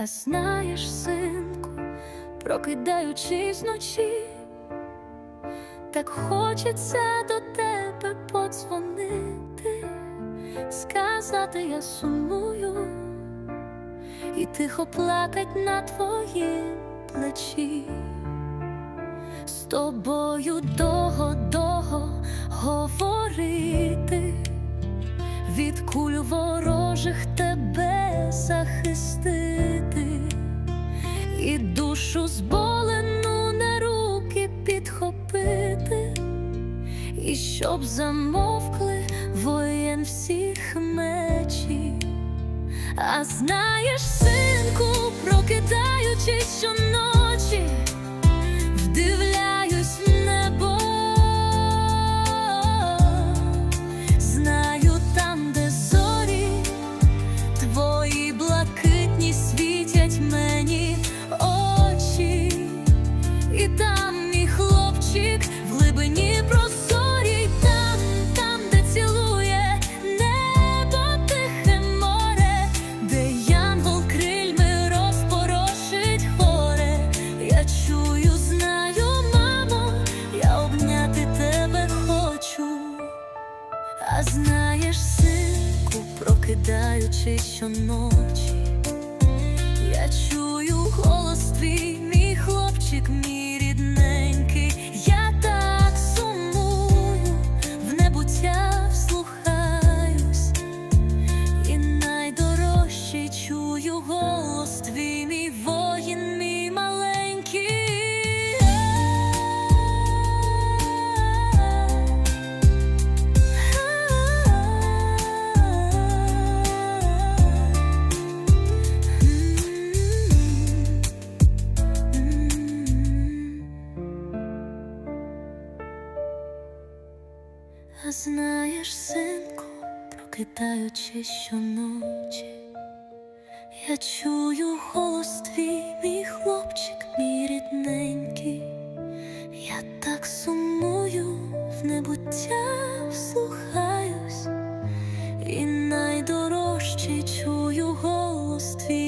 А знаєш, синку, прокидаючись вночі, так хочеться до тебе подзвонити, сказати я сумую і тихо плакать на твоїм плечі. З тобою довго-довго говорити, від куль ворожих тебе захистити, і душу зболену на руки підхопити, і щоб замовкли воєн всіх мечі. А знаєш, синку, прокидаючись щоночі, А знаєш, синку, прокидаючись щоночі, А знаєш, синку, прокидаючи щоночі, я чую голос твій, мій хлопчик, мій рідненький, я так сумую в небуття вслухаюсь, і найдорожчий чую голос твій.